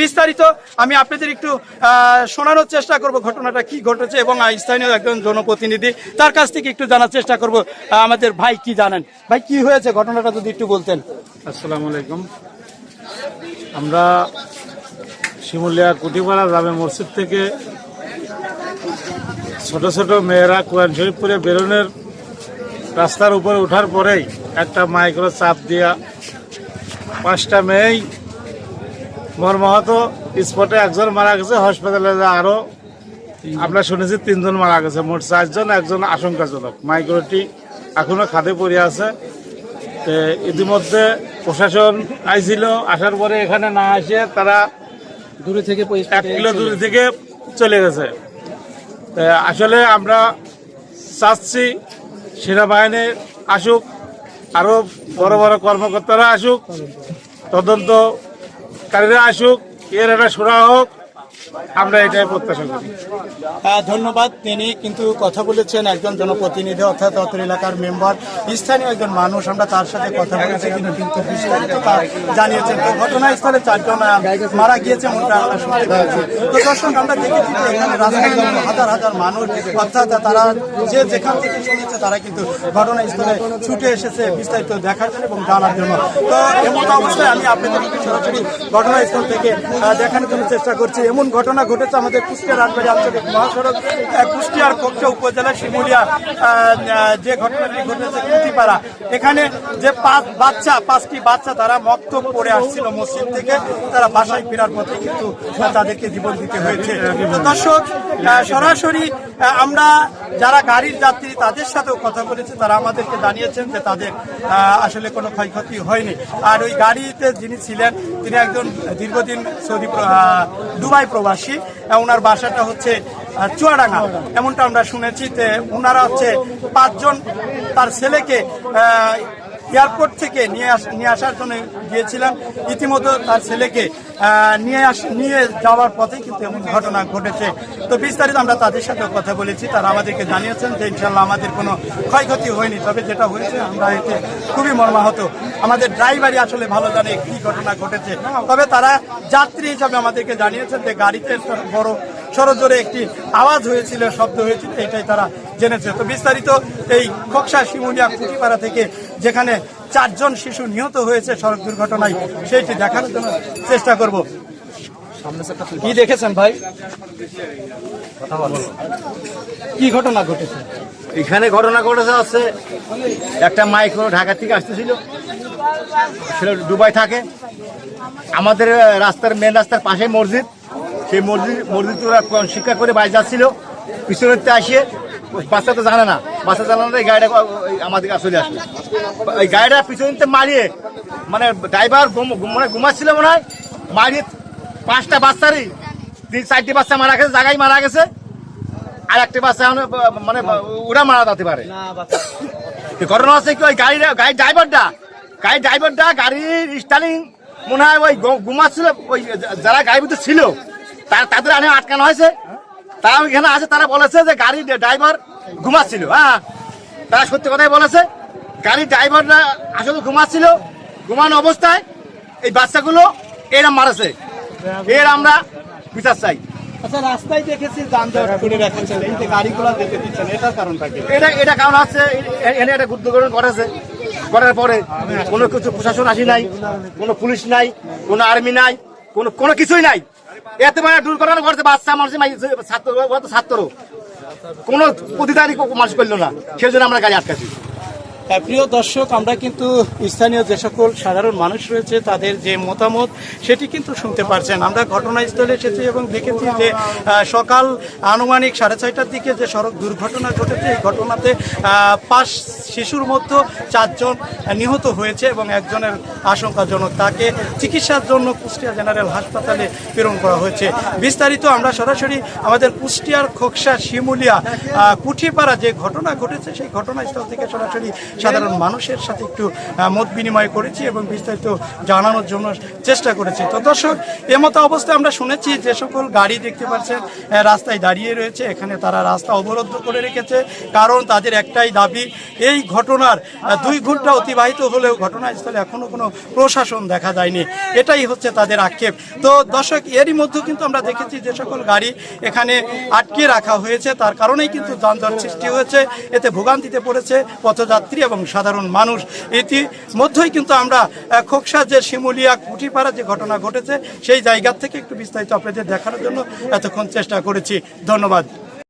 বিস্তারিত আমি আপনাদের একটু শোনানোর চেষ্টা করব ঘটনাটা কি ঘটেছে এবং স্থানীয় একজন জনপ্রতিনিধি তার কাছ থেকে একটু জানার চেষ্টা করব আমাদের ভাই কি জানেন? ভাই, কি হয়েছে? ঘটনাটা যদি একটু বলতেন। আসসালামু আলাইকুম। আমরা শিমুলিয়া কুটিপাড়া গ্রামে মসজিদ থেকে ছোট ছোট মেয়েরা কোরআন শরীফপুরে বেরোনের রাস্তার উপরে ওঠার পরেই একটা মাইক্রো চাপ দিয়া পাঁচটা মেয়েই মর্মাহত স্পটে একজন মারা গেছে হসপিটালে আরও আমরা শুনেছি তিনজন মারা গেছে। মোট চারজন একজন আশঙ্কাজনক। মাইক্রোটি এখনও খাদে পড়ে আছে। ইতিমধ্যে প্রশাসন আইছিল আসার পরে এখানে না আসে তারা দূরে থেকে এক কিলো দূরে থেকে চলে গেছে। আসলে আমরা চাচ্ছি সেনাবাহিনী আসুক আরও বড় বড় কর্মকর্তারা আসুক তদন্তকারীরা আসুক এর একটা সুরা হোক। আমরা এটাই প্রত্যাশা করি। আহ, ধন্যবাদ। তিনি কিন্তু কথা বলেছেন একজন জনপ্রতিনিধি অর্থাৎ অত্র এলাকার মেম্বার স্থানীয় একজন মানুষ আমরা তার সাথে কথা বলেছি তিনি কিন্তু বিস্তারিত জানিয়েছেন। তো ঘটনাস্থলে চারজন মারা গিয়েছে আমরা শুনতে পেয়েছি। তো দর্শক আমরা দেখেছি যে এখানে রাস্তায় হাজার হাজার মানুষ অর্থাৎ তারা যে যেখান থেকে শুনেছে তারা কিন্তু ঘটনাস্থলে ছুটে এসেছে বিস্তারিত দেখার জন্য এবং জানার জন্য। তো এমন অবস্থায় আমি আপনাদের সরাসরি ঘটনাস্থল থেকে দেখানোর জন্য চেষ্টা করছি। এমন ঘটনা ঘটেছে আমাদের কুষ্টিয়া রাজবাড়ি আঞ্চলিক মহাসড়ক। কুষ্টিয়ার কক্ষ উপজেলা শিমুলিয়া যে ঘটনাটি ঘটেছে কুটিপাড়া। এখানে যে পাঁচ বাচ্চা, পাঁচটি বাচ্চা তারা মক্ত পড়ে আসছিল মসজিদ থেকে। তারা বাসায় ফেরার পথে কিন্তু তাদেরকে জীবন দিতে হয়েছে। দর্শক সরাসরি আমরা যারা গাড়ির যাত্রী, তাদের সাথেও কথা বলেছি। তারা আমাদেরকে জানিয়েছেন যে তাদের আসলে কোনো ক্ষয়ক্ষতি হয়নি। আর ওই গাড়িতে যিনি ছিলেন, তিনি একজন দীর্ঘদিন সৌদি দুবাই প্রবাসী ওনার বাসাটা হচ্ছে চুয়াডাঙ্গা। এমনটা আমরা শুনেছি যে ওনারা হচ্ছে পাঁচজন তার ছেলেকে এয়ারপোর্ট থেকে নিয়ে আস, নিয়ে আসার জন্য গিয়েছিলাম। ইতিমধ্যে তার ছেলেকে নিয়ে আস, নিয়ে যাওয়ার পথে কিন্তু এমন ঘটনা ঘটেছে। তো বিস্তারিত আমরা তাদের সাথে কথা বলেছি। তারা আমাদেরকে জানিয়েছেন যে ইনশাল্লাহ আমাদের কোনো ক্ষয়ক্ষতি হয়নি। তবে যেটা হয়েছে, আমরা এতে খুবই মর্মাহত। আমাদের ড্রাইভারই আসলে ভালো জানে কি ঘটনা ঘটেছে। তবে তারা যাত্রী হিসাবে আমাদেরকে জানিয়েছেন যে গাড়িতে বড় সরজোরে একটি আওয়াজ হয়েছিল শব্দ হয়েছিল এটাই তারা জেনেছে। তো বিস্তারিত এই খোকসা শিমুলিয়া কুটিপাড়া থেকে যেখানে চারজন শিশু নিহত হয়েছে সড়ক দুর্ঘটনায় সেইটি দেখানোর জন্য চেষ্টা করব। কি দেখেছেন ভাই? কি ঘটনা ঘটেছে? এখানে ঘটনা ঘটেছে আছে একটা মাইক্রো ঢাকা থেকে আসতেছিল। সেটা দুবাই থাকে। আমাদের রাস্তার মেন রাস্তার পাশে মসজিদ। সেই মসজিদ মসজিদ ওরা শিক্ষা করে বাড়ি যাচ্ছিল পিছনেতে আসিয়ে বাচ্চা তো জানে না বাচ্চা জানে না এই গাড়িটা আমাদের কাছে চলে আসলো এই গাড়িটা পিছনতে মারিয়ে মানে ড্রাইভার মানে ঘুমাচ্ছিল মনে হয় মারিয়ে পাঁচটা বাচ্চারই তিন চারটি বাচ্চা মারা গেছে জায়গায় মারা গেছে আর একটা বাচ্চা মানে ওরা মারা যেতে পারে। ঘটনা হচ্ছে কি ওই গাড়ির গাড়ির ড্রাইভারটা গাড়ির ড্রাইভারটা গাড়ির স্টারিং মনে হয় ওই ঘুমাচ্ছিল ওই যারা গাড়ির ভিতরে ছিল তাদের আনে আটকানো হয়েছে। তারা এখানে আছে তারা বলেছে যে গাড়ির ড্রাইভার ঘুমাচ্ছিল হ্যাঁ। তারা সত্যি কথাই বলেছে গাড়ির ড্রাইভাররা আসলে ঘুমাচ্ছিল ঘুমানো অবস্থায় এই বাচ্চাগুলো এরা মারেছে। এর আমরা বিচার চাই। আচ্ছা রাস্তায় দেখেছি যানজট করে রেখেছেন এই যে গাড়িগুলো যেতে দিচ্ছেন এটার কারণটা কি? এটা এটা কারণ এনে দুর্ঘটনা ঘটেছে। করার পরে কোনো কিছু প্রশাসন আসি নাই কোনো পুলিশ নাই কোনো আর্মি নাই কোনো কোনো কিছুই নাই। এত মানে দুর্ঘটনা ঘটেছে, বাচ্চা মানুষ ছাত্র ছাত্র। কোনো প্রতিদানই মানুষ করল না। সেই জন্য আমরা গাড়ি আটকাছি প্রিয় দর্শক, আমরা কিন্তু স্থানীয় যে সকল সাধারণ মানুষ রয়েছে, তাদের যে মতামত, সেটি কিন্তু শুনতে পারছেন। আমরা ঘটনাস্থলে এসেছি এবং দেখেছি যে সকাল আনুমানিক সাড়ে ছয়টার দিকে যে সড়ক দুর্ঘটনা ঘটেছে, এই ঘটনাতে পাঁচ শিশুর মধ্যে চারজন নিহত হয়েছে এবং একজনের আশঙ্কাজনক। তাকে চিকিৎসার জন্য কুষ্টিয়া জেনারেল হাসপাতালে প্রেরণ করা হয়েছে। বিস্তারিত আমরা সরাসরি আমাদের কুষ্টিয়ার খোকসা শিমুলিয়া কুঠিপাড়া যে ঘটনা ঘটেছে, সেই ঘটনাস্থল থেকে সরাসরি সাধারণ মানুষের সাথে একটু মত বিনিময় করেছি এবং বিস্তারিত জানানোর জন্য চেষ্টা করেছি। তো দর্শক এমতো অবস্থায় আমরা শুনেছি যে সকল গাড়ি দেখতে পাচ্ছেন রাস্তায় দাঁড়িয়ে রয়েছে। এখানে তারা রাস্তা অবরুদ্ধ করে রেখেছে। কারণ তাদের একটাই দাবি, এই ঘটনার দুই ঘণ্টা অতিবাহিত হলেও ঘটনাস্থলে এখনও কোনো প্রশাসন দেখা যায়নি। এটাই হচ্ছে তাদের আক্ষেপ। তো দর্শক, এরই মধ্যে কিন্তু আমরা দেখেছি যে সকল গাড়ি এখানে আটকে রাখা হয়েছে। তার কারণেই কিন্তু যানজট সৃষ্টি হয়েছে। এতে ভোগান্তিতে পড়েছে পথযাত্রী এবং সাধারণ মানুষ। এটি মধ্যেই কিন্তু আমরা খোকসা যে শিমুলিয়া কুটিপাড়া যে ঘটনা ঘটেছে, সেই জায়গার থেকে একটু বিস্তারিত আপনাদের দেখানোর জন্য এতক্ষণ চেষ্টা করেছি। ধন্যবাদ।